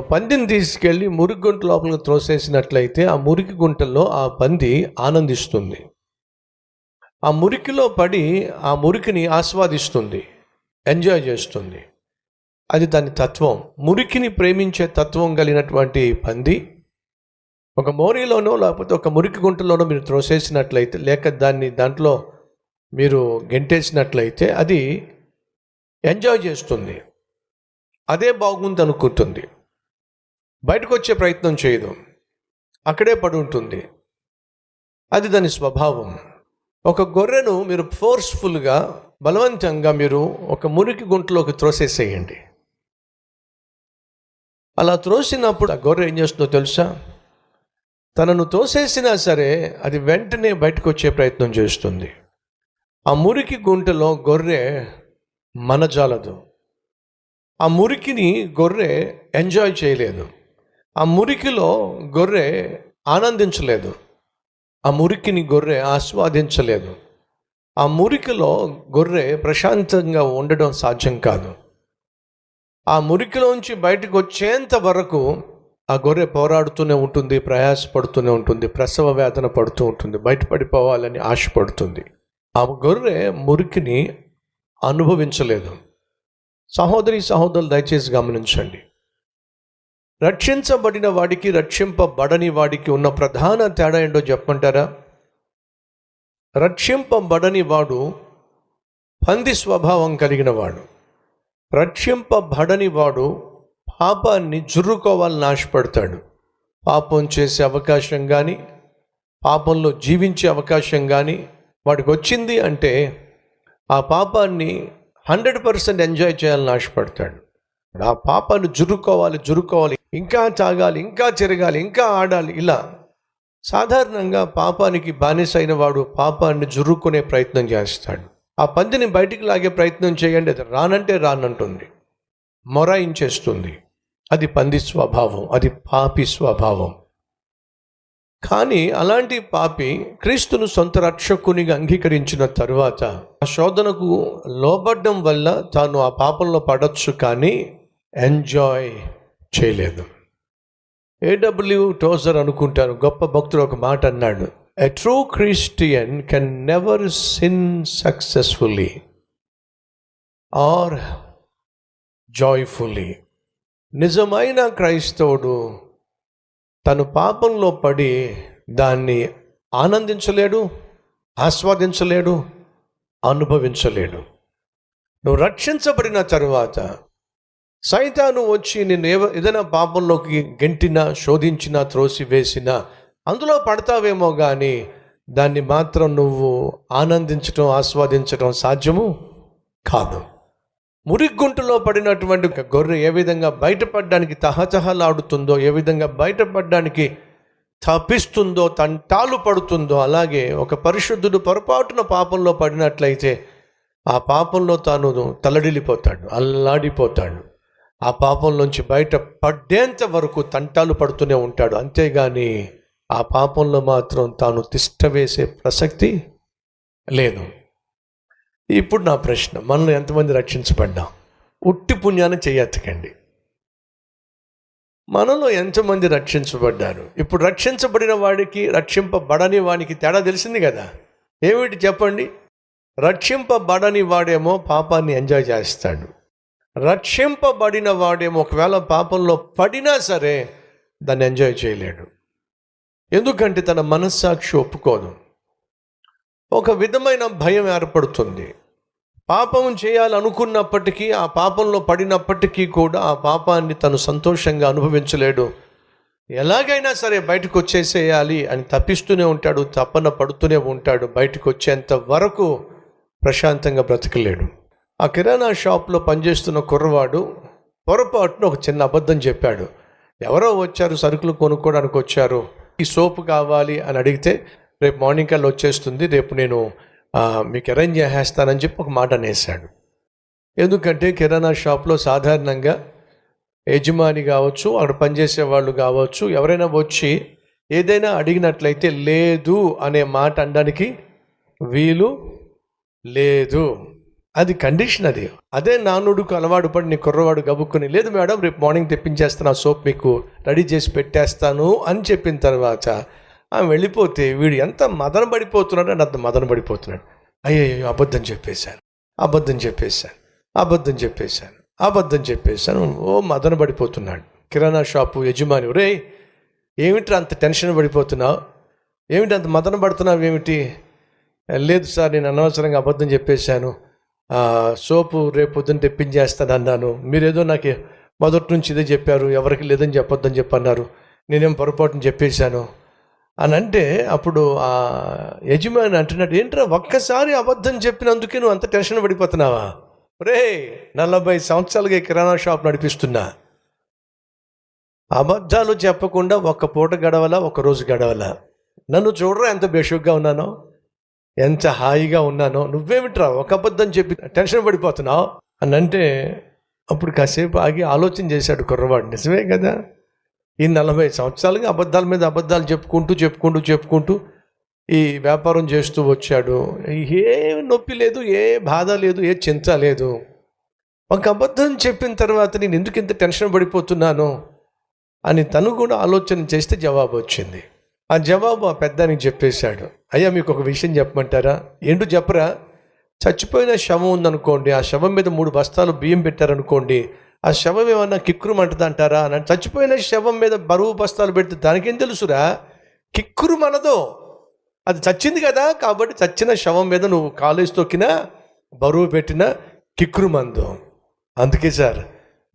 పందిని తీసుకెళ్ళి మురికి గుంట లోపలికి త్రోసేసినట్లయితే ఆ మురికి గుంటల్లో ఆ పంది ఆనందిస్తుంది. ఆ మురికిలో పడి ఆ మురికిని ఆస్వాదిస్తుంది. ఎంజాయ్ చేస్తుంది. అది దాని తత్వం. మురికిని ప్రేమించే తత్వం కలిగినటువంటి పంది ఒక మోరీలోనో లేకపోతే ఒక మురికి గుంటలోనో మీరు త్రోసేసినట్లయితే లేక దాన్ని దాంట్లో మీరు గెంటేసినట్లయితే అది ఎంజాయ్ చేస్తుంది. అదే బాగుంది అనుకుంటుంది బయటకు వచ్చే ప్రయత్నం చేయదు. అక్కడే పడి ఉంటుంది అది దాని స్వభావం. ఒక గొర్రెను మీరు ఫోర్స్ఫుల్గా బలవంతంగా మీరు ఒక మురికి గుంటలోకి త్రోసేసేయండి. అలా త్రోసినప్పుడు ఆ గొర్రె ఏం చేస్తుందో తెలుసా? తనను తోసేసినా సరే అది వెంటనే బయటకు వచ్చే ప్రయత్నం చేస్తుంది. ఆ మురికి గుంటలో గొర్రె మనజాలదు. ఆ మురికిని గొర్రె ఎంజాయ్ చేయలేదు. ఆ మురికిలో గొర్రె ఆనందించలేదు. ఆ మురికిని గొర్రె ఆస్వాదించలేదు. ఆ మురికిలో గొర్రె ప్రశాంతంగా ఉండడం సాధ్యం కాదు. ఆ మురికిలోంచి బయటకు వచ్చేంత వరకు ఆ గొర్రె పోరాడుతూనే ఉంటుంది ప్రయాసపడుతూనే ఉంటుంది ప్రసవ వేదన పడుతూ ఉంటుంది బయటపడిపోవాలని ఆశపడుతుంది. ఆ గొర్రె మురికిని అనుభవించలేదు. సహోదరి సహోదరులు దయచేసి గమనించండి. రక్షించబడిన వాడికి రక్షింపబడని వాడికి ఉన్న ప్రధాన తేడా ఏంటో చెప్పమంటారా? రక్షింపబడని వాడు పంది స్వభావం కలిగిన వాడు. రక్షింపబడని వాడు పాపాన్ని జుర్రుకోవాలని ఆశపడతాడు. పాపం చేసే అవకాశం కానీ పాపంలో జీవించే అవకాశం కానీ వాడికి వచ్చింది అంటే ఆ పాపాన్ని హండ్రెడ్ పర్సెంట్ ఎంజాయ్ చేయాలని ఆశపడతాడు. ఆ పాపాన్ని జురుకోవాలి జురుకోవాలి ఇంకా తాగాలి ఇంకా తిరగాలి ఇంకా ఆడాలి. ఇలా సాధారణంగా పాపానికి బానిస అయిన వాడు పాపాన్ని జురుక్కునే ప్రయత్నం చేస్తాడు. ఆ పందిని బయటికి లాగే ప్రయత్నం చేయండి. అది రానంటే రానంటుంది. మొరాయించేస్తుంది. అది పంది స్వభావం. అది పాపి స్వభావం. కానీ అలాంటి పాపి క్రీస్తును సొంత రక్షకునిగా అంగీకరించిన తరువాత ఆ శోధనకు లోబడ్డం వల్ల తాను ఆ పాపంలో పడవచ్చు కానీ ఎంజాయ్ చేయలేదు. ఏడబ్ల్యూ టోజర్ అనుకుంటాను గొప్ప భక్తుడు ఒక మాట అన్నాడు a true Christian can never sin successfully or joyfully నిజమైన క్రైస్తవుడు తను పాపంలో పడి దాన్ని ఆనందించలేడు ఆస్వాదించలేడు అనుభవించలేడు. నువ్వు రక్షించబడిన తరువాత సైతాను వచ్చి నేను ఏదైనా పాపంలోకి గెంటినా శోధించినా త్రోసివేసినా అందులో పడతావేమో కానీ దాన్ని మాత్రం నువ్వు ఆనందించటం ఆస్వాదించటం సాధ్యము కాదు. మురిగుంటలో పడినటువంటి గొర్రె ఏ విధంగా బయటపడడానికి తహతహలాడుతుందో ఏ విధంగా బయటపడడానికి తప్పిస్తుందో తంటాలు పడుతుందో అలాగే ఒక పరిశుద్ధుడు పొరపాటున పాపంలో పడినట్లయితే ఆ పాపంలో తాను తలడిల్లిపోతాడు అల్లాడిపోతాడు. ఆ పాపంలోంచి బయట పడ్డేంత వరకు తంటాలు పడుతూనే ఉంటాడు. అంతేగాని ఆ పాపంలో మాత్రం తాను తిష్ట వేసే ప్రసక్తి లేదు. ఇప్పుడు నా ప్రశ్న మనలో ఎంతమంది రక్షించబడ్డాం? ఉట్టి పుణ్యాన్ని చేయెత్తకండి. మనలో ఎంతమంది రక్షించబడ్డారు? ఇప్పుడు రక్షించబడిన వాడికి రక్షింపబడని వాడికి తేడా తెలిసింది కదా. ఏమిటి చెప్పండి? రక్షింపబడని వాడేమో పాపాన్ని ఎంజాయ్ చేస్తాడు. రక్షింపబడిన వాడేమో ఒకవేళ పాపంలో పడినా సరే దాన్ని ఎంజాయ్ చేయలేడు. ఎందుకంటే తన మనస్సాక్షి ఒప్పుకోదు. ఒక విధమైన భయం ఏర్పడుతుంది. పాపం చేయాలనుకున్నప్పటికీ ఆ పాపంలో పడినప్పటికీ కూడా ఆ పాపాన్ని తను సంతోషంగా అనుభవించలేడు. ఎలాగైనా సరే బయటకు వచ్చేసేయాలి అని తప్పిస్తూనే ఉంటాడు తప్పన పడుతూనే ఉంటాడు బయటకు వచ్చేంత వరకు ప్రశాంతంగా బ్రతకలేడు. ఆ కిరాణా షాప్లో పనిచేస్తున్న కుర్రవాడు పొరపాటున ఒక చిన్న అబద్ధం చెప్పాడు. ఎవరో వచ్చారు సరుకులు కొనుక్కోవడానికి వచ్చారు. ఈ సోపు కావాలి అని అడిగితే రేపు మార్నింగ్ కల్లా వచ్చేస్తుంది రేపు నేను మీకు అరేంజ్ చేసేస్తానని చెప్పి ఒక మాట అనేసాడు ఎందుకంటే కిరాణా షాప్లో సాధారణంగా యజమాని కావచ్చు అక్కడ పనిచేసే వాళ్ళు కావచ్చు ఎవరైనా వచ్చి ఏదైనా అడిగినట్లయితే లేదు అనే మాట అనడానికి వీలు లేదు. అది కండిషన్ అది. అదే నానుడుకు అలవాటు పడి నీ కుర్రవాడు గబుక్కుని లేదు మేడం రేపు మార్నింగ్ తెప్పించేస్తాను ఆ సోప్ మీకు రెడీ చేసి పెట్టేస్తాను అని చెప్పిన తర్వాత ఆమె వెళ్ళిపోతే వీడు ఎంత మదన పడిపోతున్నాడు అంటే అంత మదన పడిపోతున్నాడు. అయ్యో అబద్ధం చెప్పేశాను అబద్ధం చెప్పేశాను అబద్ధం చెప్పేశాను అబద్ధం చెప్పేశాను. ఓ మదన పడిపోతున్నాడు. కిరాణా షాపు యజమాని రే ఏమిట్రా అంత టెన్షన్ పడిపోతున్నావు? ఏమిటి అంత మదన పడుతున్నావు ఏమిటి లేదు సార్ నేను అనవసరంగా అబద్ధం చెప్పేశాను. సోపు రేపు పొద్దున్న తెప్పించేస్తాను అన్నాను మీరేదో నాకు మొదటి నుంచి ఇదే చెప్పారు ఎవరికి లేదని చెప్పొద్దని చెప్పన్నారు. నేనేం పొరపాటును చెప్పేశాను? అని అంటే అప్పుడు ఆ యజమాని అంటున్నాడు ఏంట్రా ఒక్కసారి అబద్ధం చెప్పినందుకే నువ్వు అంత టెన్షన్ పడిపోతున్నావా? రే నలభై సంవత్సరాలుగా ఈ కిరాణా షాప్ నడిపిస్తున్నా. అబద్ధాలు చెప్పకుండా ఒక్క పూట గడవలా ఒక రోజు గడవలా. నన్ను చూడరా ఎంత బేషుగ్గా ఉన్నానో? ఎంత హాయిగా ఉన్నానో నువ్వేమిట్రా ఒక అబద్ధం చెప్పి టెన్షన్ పడిపోతున్నావు? అని అంటే అప్పుడు కాసేపు ఆగి ఆలోచన చేశాడు కుర్రవాడు. నిజమే కదా? ఈ నలభై సంవత్సరాలుగా అబద్ధాల మీద అబద్ధాలు చెప్పుకుంటూ చెప్పుకుంటూ చెప్పుకుంటూ ఈ వ్యాపారం చేస్తూ వచ్చాడు. ఏ నొప్పి లేదు ఏ బాధ లేదు ఏ చింత లేదు. ఒక అబద్ధం చెప్పిన తర్వాత నేను ఎందుకు ఇంత టెన్షన్ పడిపోతున్నాను? అని తను కూడా ఆలోచన చేస్తే జవాబు వచ్చింది. ఆ జవాబు ఆ పెద్దానికి చెప్పేశాడు. అయ్యా మీకు ఒక విషయం చెప్పమంటారా? ఏంటో చెప్పరా? చచ్చిపోయిన శవం ఉందనుకోండి ఆ శవం మీద మూడు బస్తాలు బియ్యం పెట్టారనుకోండి ఆ శవం ఏమన్నా కిక్కురుమంటది అంటారా అని చచ్చిపోయిన శవం మీద బరువు బస్తాలు పెడితే దానికేం తెలుసురా? కిక్కురు మనదో అది చచ్చింది కదా కాబట్టి చచ్చిన శవం మీద నువ్వు కాలేజ్ తొక్కినా బరువు పెట్టినా కిక్కురు మందు అందుకే సార్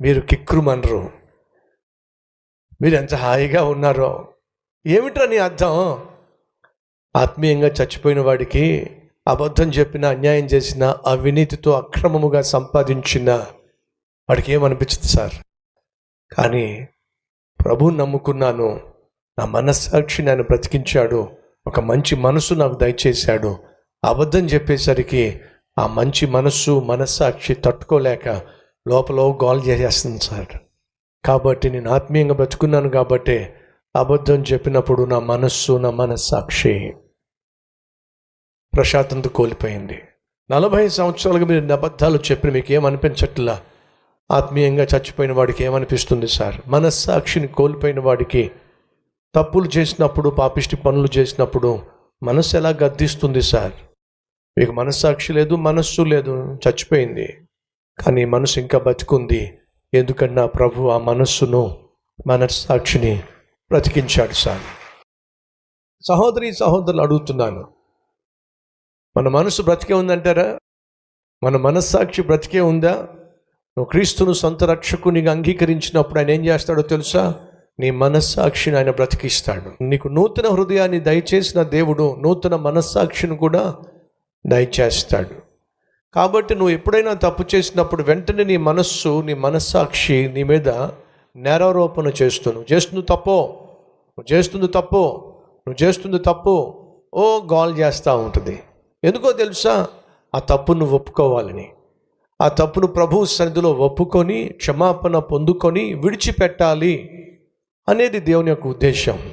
మీరు కిక్కురు మనరు మీరు ఎంత హాయిగా ఉన్నారో ఏమిట్రా నీ అర్థం? ఆత్మీయంగా చచ్చిపోయిన వాడికి అబద్ధం చెప్పిన అన్యాయం చేసిన అవినీతితో అక్రమముగా సంపాదించిన వాడికి ఏమనిపించింది సార్? కానీ ప్రభువు నమ్ముకున్నాను నా మనస్సాక్షి నన్ను బ్రతికించాడు ఒక మంచి మనసు నాకు దయచేశాడు. అబద్ధం చెప్పేసరికి ఆ మంచి మనస్సు మనస్సాక్షి తట్టుకోలేక లోపల గోల్ చేసేస్తుంది సార్. కాబట్టి నేను ఆత్మీయంగా బ్రతుకున్నాను కాబట్టి అబద్ధం చెప్పినప్పుడు నా మనస్సు నా మనస్సాక్షి ప్రశాంతత కోల్పోయింది. నలభై సంవత్సరాలుగా మీరు అబద్ధాలు చెప్పిన మీకు ఏమనిపించట్లా ఆత్మీయంగా చచ్చిపోయిన వాడికి ఏమనిపిస్తుంది సార్? మనస్సాక్షిని కోల్పోయిన వాడికి తప్పులు చేసినప్పుడు పాపిష్టి పనులు చేసినప్పుడు మనస్సు ఎలా గద్దిస్తుంది సార్? మీకు మనస్సాక్షి లేదు మనస్సు లేదు చచ్చిపోయింది. కానీ మనసు ఇంకా బతికుంది. ఎందుకంటే నా ప్రభు ఆ మనస్సును మనస్సాక్షిని బ్రతికించాడు సార్. సహోదరి సహోదరులు అడుగుతున్నాను మన మనసు బ్రతికే ఉందంటారా? మన మనస్సాక్షి బ్రతికే ఉందా? నువ్వు క్రీస్తును సొంత రక్షకునిగా అంగీకరించినప్పుడు ఆయన ఏం చేస్తాడో తెలుసా? నీ మనస్సాక్షిని ఆయన బ్రతికిస్తాడు. నీకు నూతన హృదయాన్ని దయచేసిన దేవుడు నూతన మనస్సాక్షిని కూడా దయచేస్తాడు. కాబట్టి నువ్వు ఎప్పుడైనా తప్పు చేసినప్పుడు వెంటనే నీ మనస్సు నీ మనస్సాక్షి నీ మీద నేరారోపణ చేస్తును నువ్వు చేస్తుంది తప్పు నువ్వు చేస్తుంది తప్పు నువ్వు చేస్తుంది తప్పు ఓ గాల్ చేస్తూ ఉంటుంది. ఎందుకో తెలుసా? ఆ తప్పు నువ్వు ఒప్పుకోవాలని. ఆ తప్పును ప్రభు సన్నిధిలో ఒప్పుకొని క్షమాపణ పొందుకొని విడిచిపెట్టాలి అనేది దేవుని యొక్క ఉద్దేశం.